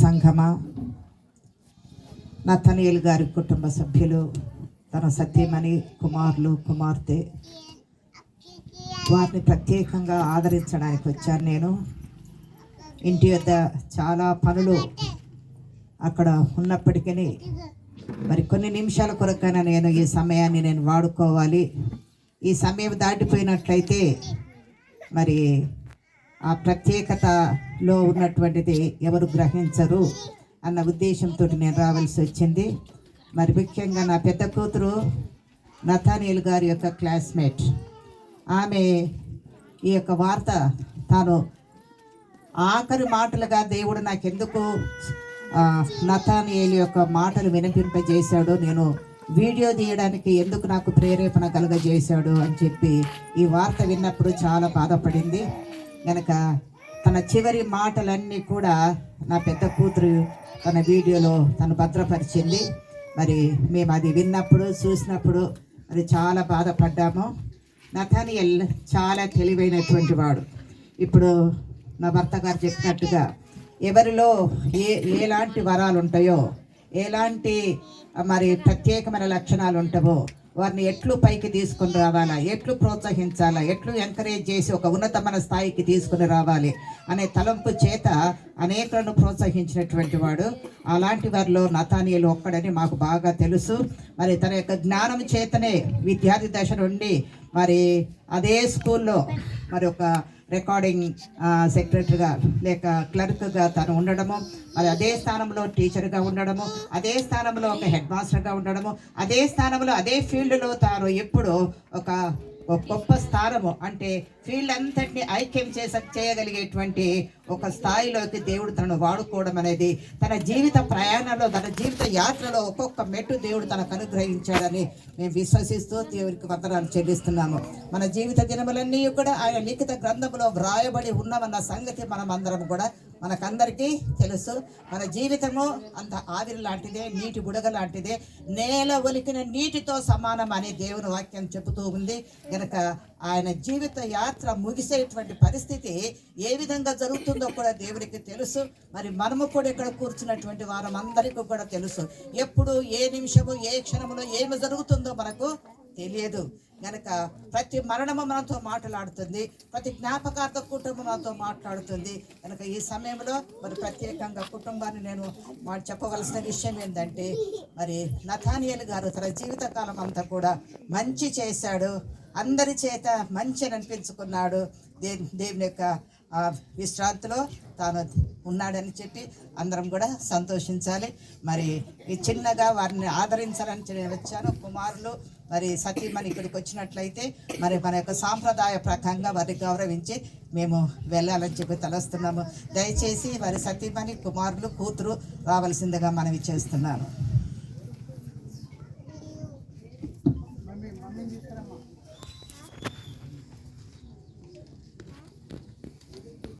సంఘమా? నతనీయులు గారి కుటుంబ సభ్యులు తన సత్యమణి కుమారులు కుమార్తె. వారిని ప్రత్యేకంగా ఆదరించడానికి వచ్చాను నేను. ఇంటి వద్ద చాలా పనులు అక్కడ ఉన్నప్పటికీ మరి కొన్ని నిమిషాల కొరకైనా నేను ఈ సమయాన్ని నేను వాడుకోవాలి. ఈ సమయం దాటిపోయినట్లయితే మరి ఆ ప్రత్యేకతలో ఉన్నటువంటిది ఎవరు గ్రహించరు అన్న ఉద్దేశంతో నేను రావాల్సి వచ్చింది. మరి ముఖ్యంగా నా పెద్ద కూతురు నథానియల్ గారి యొక్క క్లాస్మేట్. ఆమె ఈ యొక్క వార్త తాను ఆఖరి మాటలుగా దేవుడు నాకెందుకు ఎందుకు నతానియేలు యొక్క మాటలు వినిపింపజేశాడు నేను వీడియో తీయడానికి ఎందుకు నాకు ప్రేరేపణ కలుగజేశాడు అని చెప్పి ఈ వార్త విన్నప్పుడు చాలా బాధపడింది. కనుక తన చివరి మాటలన్నీ కూడా నా పెద్ద కూతురు తన వీడియోలో తను భద్రపరిచింది. మరి మేము అది విన్నప్పుడు చూసినప్పుడు మరి చాలా బాధపడ్డాము. నథానియల్ చాలా తెలివైనటువంటి వాడు. ఇప్పుడు నా భర్త గారు చెప్పినట్టుగా ఎవరిలో ఏ ఎలాంటి వరాలు ఉంటాయో ఎలాంటి మరి ప్రత్యేకమైన లక్షణాలు ఉంటావో వారిని ఎట్లు పైకి తీసుకొని రావాలా? ఎట్లు ప్రోత్సహించాలా? ఎట్లు ఎంకరేజ్ చేసి ఒక ఉన్నతమైన స్థాయికి తీసుకుని రావాలి అనే తలంపు చేత అనేకులను ప్రోత్సహించినటువంటి వాడు. అలాంటి వారిలో నతానియలు ఒక్కడని మాకు బాగా తెలుసు. మరి తన యొక్క జ్ఞానం చేతనే విద్యార్థి దశ నుండి మరి అదే స్కూల్లో మరి ఒక రికార్డింగ్ సెక్రటరీగా లేక క్లర్క్గా తను ఉండడము మరి అదే స్థానంలో టీచర్గా ఉండడము అదే స్థానంలో ఒక హెడ్ మాస్టర్గా ఉండడము అదే స్థానంలో అదే ఫీల్డ్లో తాను ఎప్పుడు ఒక ఒక గొప్ప స్థానము. అంటే ఫీల్డ్ అంతటిని ఐక్యం చేస చేయగలిగేటువంటి ఒక స్థాయిలోకి దేవుడు తనను వాడుకోవడం అనేది తన జీవిత ప్రయాణంలో తన జీవిత యాత్రలో ఒక్కొక్క మెట్టు దేవుడు తనకు అనుగ్రహించాడని మేము విశ్వసిస్తూ దేవుడికి వందనాలు చెల్లిస్తున్నాము. మన జీవిత దినములన్నీ కూడా ఆయన లిఖిత గ్రంథంలో వ్రాయబడి ఉన్నామన్న సంగతి మనం అందరం కూడా మనకందరికీ తెలుసు. మన జీవితము అంత ఆవిరి లాంటిదే నీటి బుడగ లాంటిదే. నేల ఒలికిన నీటితో సమానం అని దేవుని వాక్యం చెబుతూ ఉంది. కనుక ఆయన జీవిత యాత్ర ముగిసేటువంటి పరిస్థితి ఏ విధంగా జరుగుతుందో కూడా దేవుడికి తెలుసు. మరి మనము కూడా ఇక్కడ కూర్చున్నటువంటి వారం అందరికీ కూడా తెలుసు. ఎప్పుడు ఏ నిమిషము ఏ క్షణములో ఏమి జరుగుతుందో మనకు తెలియదు. గనక ప్రతి మరణము మనతో మాట్లాడుతుంది ప్రతి జ్ఞాపకార్థ కుటుంబం మనతో మాట్లాడుతుంది. కనుక ఈ సమయంలో మరి ప్రత్యేకంగా కుటుంబాన్ని నేను మా చెప్పవలసిన విషయం ఏంటంటే మరి నథానియల్ గారు తన జీవితకాలం అంతా కూడా మంచి చేశాడు. అందరి చేత మంచి అనిపించుకున్నాడు. దే దేవుని యొక్క విశ్రాంతిలో తాను ఉన్నాడని చెప్పి అందరం కూడా సంతోషించాలి. మరి ఈ చిన్నగా వారిని ఆదరించాలని నేను వచ్చాను. కుమారులు మరి సతీమణి ఇక్కడికి వచ్చినట్లయితే మరి మన యొక్క సాంప్రదాయ ప్రకారంగా వారిని గౌరవించి మేము వెళ్ళాలని చెప్పి తలస్తున్నాము. దయచేసి మరి సతీమణి కుమారులు కూతురు రావాల్సిందిగా మనవి చేస్తున్నాను.